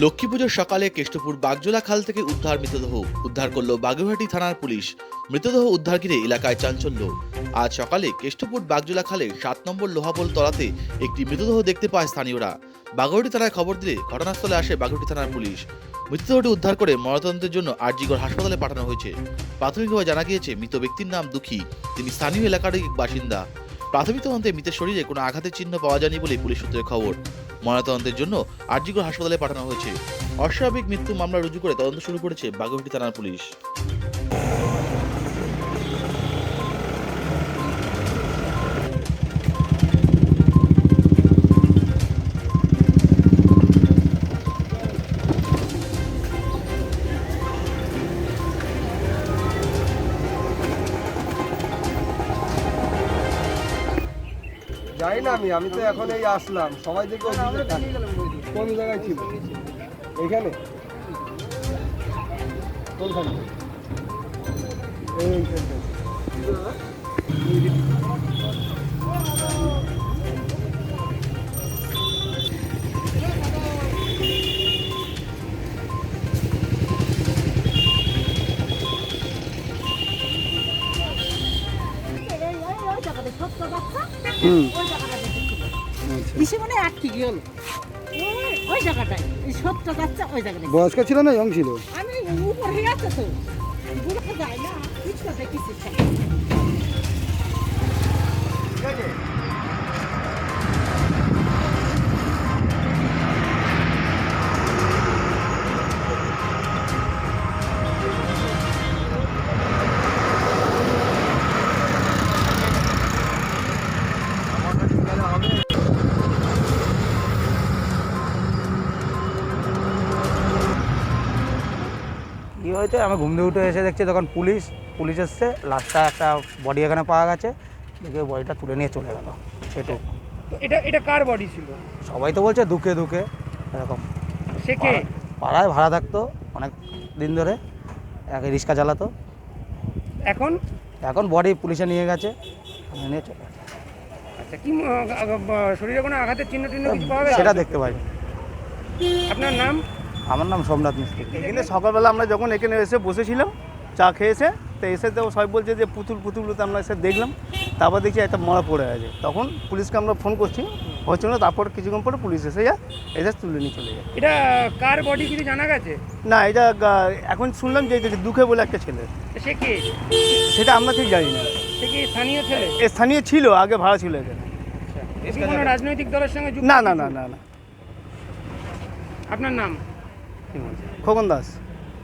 লক্ষ্মী পুজোর সকালে কেষ্টপুর বাগজোলা খাল থেকে উদ্ধার মৃতদেহ উদ্ধার করল বাগুইহাটি থানার পুলিশ। মৃতদেহ উদ্ধার ঘিরে এলাকায় চাঞ্চল্য। আজ সকালে কেষ্টপুর বাগজোলা খালে সাত নম্বর লোহাপোল তলাতে একটি মৃতদেহ দেখতে পায় স্থানীয়রা। বাগুইহাটি থানায় খবর দিলে ঘটনাস্থলে আসে বাগুইহাটি থানার পুলিশ। মৃতদেহটি উদ্ধার করে ময়নাতদন্তের জন্য আরজিগড় হাসপাতালে পাঠানো হয়েছে। প্রাথমিকভাবে জানা গিয়েছে, মৃত ব্যক্তির নাম দুঃখী। তিনি স্থানীয় এলাকার বাসিন্দা। প্রাথমিক তদন্তে মৃতের শরীরে কোনো আঘাতের চিহ্ন পাওয়া যায়নি বলে পুলিশ সূত্রে খবর। ময়নাতদন্তের জন্য আরজিগড় হাসপাতালে পাঠানো হয়েছে। অস্বাভাবিক মৃত্যু মামলা রুজু করে তদন্ত শুরু করেছে বাগুইহাটি থানার পুলিশ। জানি না আমি আমি তো এখন এই আসলাম সবাই দেখে কোন জায়গায় ছিল এখানে কোনখানে এইখানটায়। হুম কিসে মানে আটকে গেল ওই ওই জায়গাটায় এই সবটা যাচ্ছে ওই জায়গাটায়। বয়স্ক ছিল না ইয়ং ছিল? আমি উপরে আছে তো। বুড়ো যায় না কিছু দেখেছি হয়েছে? আমি ঘুম থেকে উঠে এসে দেখছি তখন পুলিশ পুলিশ এসছে লাস্টটা একটা বডি এখানে পাওয়া গেছে। দেখে বডিটা তুলে নিয়ে চলে গেল। সেটু এটা এটা কার বডি ছিল? সবাই তো বলছে দুঃখে দুঃখে এরকম। সে কে? পাড়ায় ভাড়া থাকতো অনেক দিন ধরে। এক রিক্সা চালাতো। এখন? এখন বডি পুলিশে নিয়ে গেছে। নিয়ে চলে গেছে। আচ্ছা কি শরীরে কোনো আঘাতের চিহ্ন টিহ্ন কিছু পাওয়া গেছে? সেটা দেখতে পাই আপনার নাম? আমার নাম সোমনাথ মিস্ত্রি। এখানে সকালবেলা আমরা যখন এখানে এসে বসেছিলাম চা খেয়েছে তো এসে তো সবাই বলছে যে পুতুল পুতুল তো আমরা এসে দেখলাম তারপর দেখছি একটা মরা পড়ে আছে। তখন পুলিশকে আমরা ফোন করছি হচ্ছে না তারপর কিছুক্ষণ পরে পুলিশ এসে যায় এসে তুলে নিয়ে চলে যায় এটা কার বডি কিছু জানা গেছে? না এটা এখন শুনলাম যে যে দুঃখে বলে একটা ছেলে। সে কে? সেটা আমরা ঠিক জানি না। সে কি স্থানীয় ছেলে? এ স্থানীয় ছিল আগে ভাড়া ছিল এখানে। এ রাজনৈতিক দলের সঙ্গে না না না না না। আপনার নাম। খোকন দাস।